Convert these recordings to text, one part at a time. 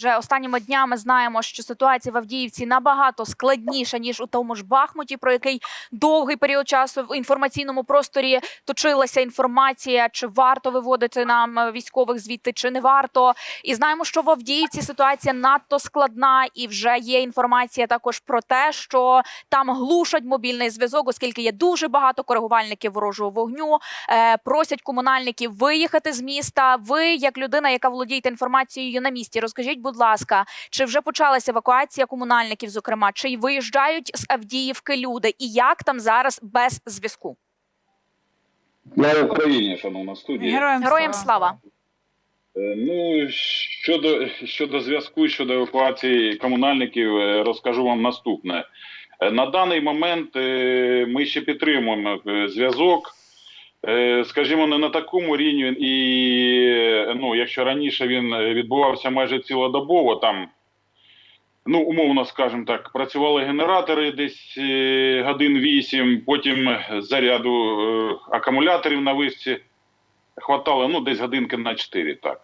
Вже останніми днями знаємо, що ситуація в Авдіївці набагато складніша ніж у тому ж Бахмуті, про який довгий період часу в інформаційному просторі точилася інформація, чи варто виводити нам е, військових звідти, чи не варто. І знаємо, що в Авдіївці ситуація надто складна, і вже є інформація також про те, що там глушать мобільний зв'язок, оскільки є дуже багато коригувальників ворожого вогню. Е, просять комунальників виїхати з міста. Ви, як людина, яка володієте інформацією на місці, розкажіть, будь ласка, чи вже почалася евакуація комунальників, зокрема, чи виїжджають з Авдіївки люди, і як там зараз без зв'язку? Слава Україні, шановна студія. Героям, Героям слава. Е, Ну, щодо, щодо зв'язку, щодо евакуації комунальників, е, розкажу вам наступне. Е, На даний момент ми ще підтримуємо зв'язок. Скажімо, не на такому рівні, і ну, якщо раніше він е, відбувався майже цілодобово, там, ну, умовно скажімо так, працювали генератори десь е, годин 8, потім заряду е, акумуляторів на вишці хватало ну, десь годинки на 4, так.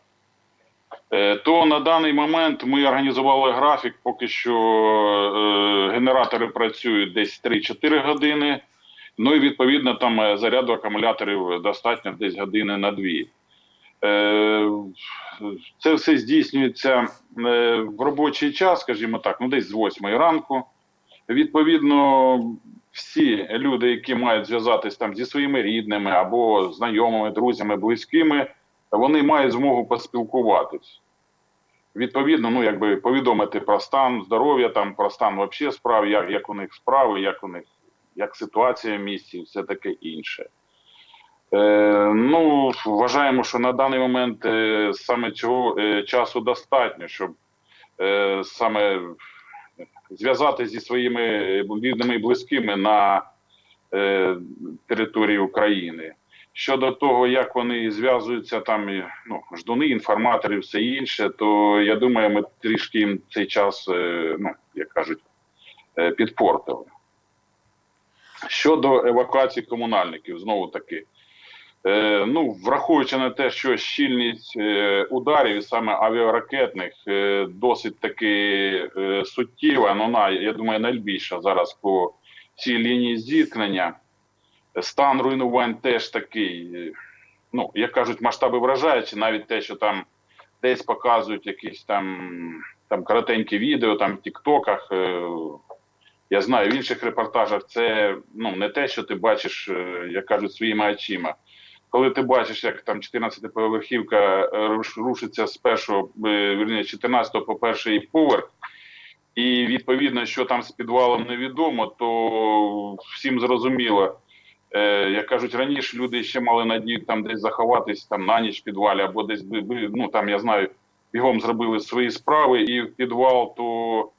То на даний момент ми організували графік, поки що генератори працюють десь 3-4 години. Ну і відповідно там заряду акумуляторів достатньо десь години на 2. Е, Це все здійснюється е, в робочий час, скажімо так, ну десь з 8 ранку. Відповідно, всі люди, які мають зв'язатись там зі своїми рідними або знайомими, друзями, близькими, вони мають змогу поспілкуватись. Відповідно, ну якби повідомити про стан здоров'я, там про стан вообще справ, як, як у них справи, як у них як ситуація в місті, все таке інше. Е, ну, вважаємо, що на даний момент е, саме цього е, часу достатньо, щоб саме зв'язати зі своїми рідними і близькими на території України. Щодо того, як вони зв'язуються там, ну, ждуни, інформатори, все інше, то я думаю, ми трішки їм цей час, ну, як кажуть, підпортили. Щодо евакуації комунальників, знову таки, ну, враховуючи на те, що щільність е, ударів, саме авіаракетних, е, досить таки е, суттєва, ну, вона, я думаю, найбільша зараз по цій лінії зіткнення. Стан руйнувань теж такий, е, ну, як кажуть, масштаби вражаючі, навіть те, що там десь показують якісь там, там коротенькі відео, там в Тіктоках. Е, я знаю, в інших репортажах це ну, не те, що ти бачиш, е, як кажуть, своїми очима. Коли ти бачиш, як там 14-поверхівка е, рушиться з першого, е, вірніше, 14 по перший поверх, і відповідно, що там з підвалом невідомо, то всім зрозуміло. Е, як кажуть, раніше люди ще мали надію там десь заховатись там на ніч в підвалі, або десь ну там я знаю, бігом зробили свої справи і в підвал, то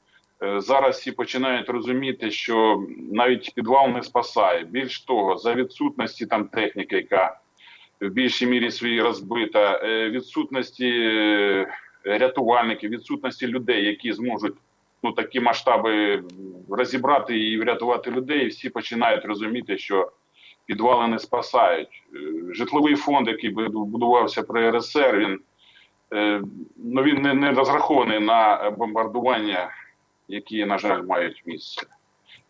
зараз всі починають розуміти, що навіть підвал не спасає. Більш того, за відсутності там техніки, яка в більшій мірі своїй розбита, е, відсутності е, рятувальників, відсутності людей, які зможуть ну такі масштаби розібрати і врятувати людей, всі починають розуміти, що підвали не спасають. Е, Житловий фонд, який бу- будувався при РСР, він, ну, він не, не розрахований на бомбардування, які, на жаль, мають місце.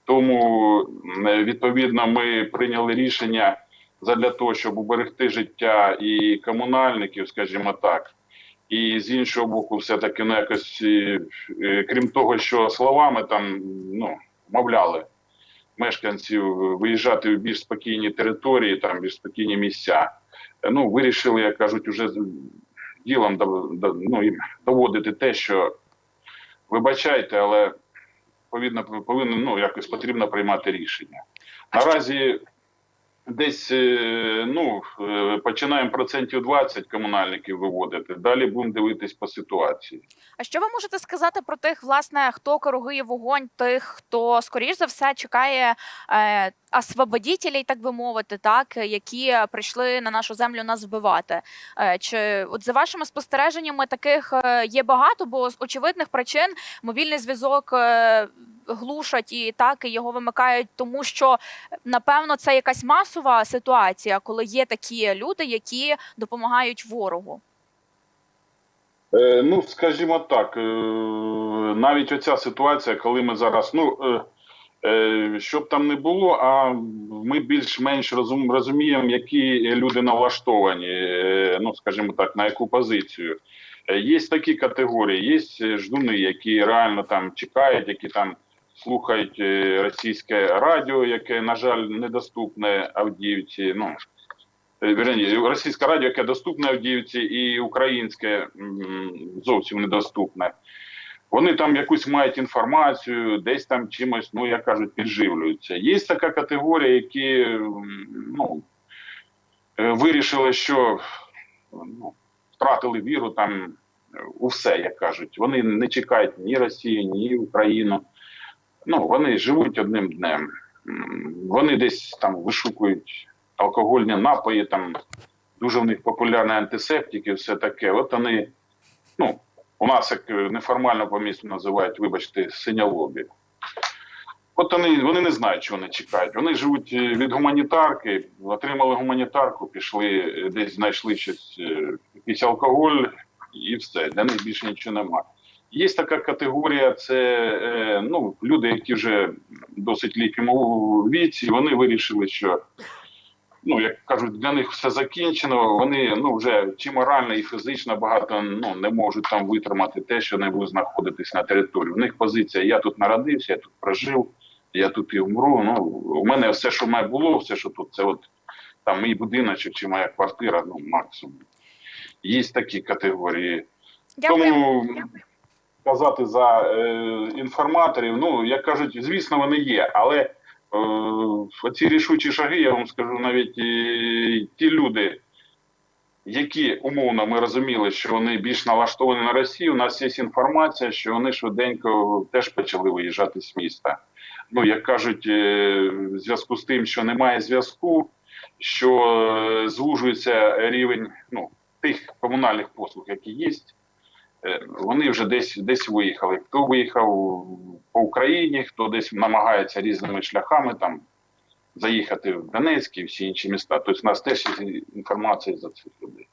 Тому, відповідно, ми прийняли рішення задля того, щоб уберегти життя і комунальників, скажімо так. І з іншого боку, все-таки ну, якось, е, е, крім того, що словами там ну, мовляли мешканців виїжджати в більш спокійні території, там більш спокійні місця. Ну, вирішили, як кажуть, уже ділом ну, доводити те, що вибачайте, але повинно, повинно ну, якось потрібно приймати рішення. Наразі десь е, ну, е, починаємо процентів 20 комунальників виводити. Далі будемо дивитись по ситуації. А що ви можете сказати про тих, власне, хто коригує вогонь, тих, хто скоріш за все чекає е, освободітелей, так би мовити, так які прийшли на нашу землю нас вбивати? Е, чи от за вашими спостереженнями таких е, є багато, бо з очевидних причин мобільний зв'язок. Е, Глушать і так і його вимикають, тому що напевно це якась масова ситуація, коли є такі люди, які допомагають ворогу. Е, ну, скажімо так, е, навіть оця ситуація, коли ми зараз, ну е, щоб там не було, а ми більш-менш розуміємо, які люди налаштовані, ну скажімо так, на яку позицію. Є такі категорії, є ждуни, які реально там чекають, які там слухають е, російське радіо, яке, на жаль, недоступне Авдіївці. Ну е, російське радіо, яке доступне Авдіївці, і українське зовсім недоступне. Вони там якусь мають інформацію, десь там чимось, ну як кажуть, підживлюються. Є така категорія, які ну, е, вирішили, що ну, втратили віру там у все, як кажуть. Вони не чекають ні Росію, ні Україну. Ну, вони живуть одним днем. Вони десь там вишукують алкогольні напої, там дуже в них популярні антисептики, все таке. От вони, ну, у нас як е, неформально по місту називають, вибачте, синялобі. От вони, вони не знають, чого вони чекають. Вони живуть е, від гуманітарки, отримали гуманітарку, пішли, е, десь знайшли щось, якийсь алкоголь і все. Для них більше нічого немає. Є така категорія, це е, ну, люди, які вже досить літньому віці, вони вирішили, що ну, як кажуть, для них все закінчено. Вони ну вже чи морально, і фізично багато ну не можуть там витримати те, що не будуть знаходитись на території. У них позиція: я тут народився, я тут прожив, я тут і вмру. Ну у мене все, що в мене було, все, що тут, це от там мій будиночок чи моя квартира, ну максимум. Є такі категорії. Дякую. Тому казати за е, інформаторів, ну як кажуть, звісно, вони є, але е, оці рішучі шаги, я вам скажу, навіть і ті люди, які умовно ми розуміли, що вони більш налаштовані на Росію, у нас є інформація, що вони швиденько теж почали виїжджати з міста. Ну, як кажуть, е, в зв'язку з тим, що немає зв'язку, що е, звужується рівень ну, тих комунальних послуг, які є. Е, вони вже десь десь виїхали. Хто виїхав по Україні, хто десь намагається різними шляхами там заїхати в Донецьк і всі інші міста. Тобто у нас теж є інформація за цих людей.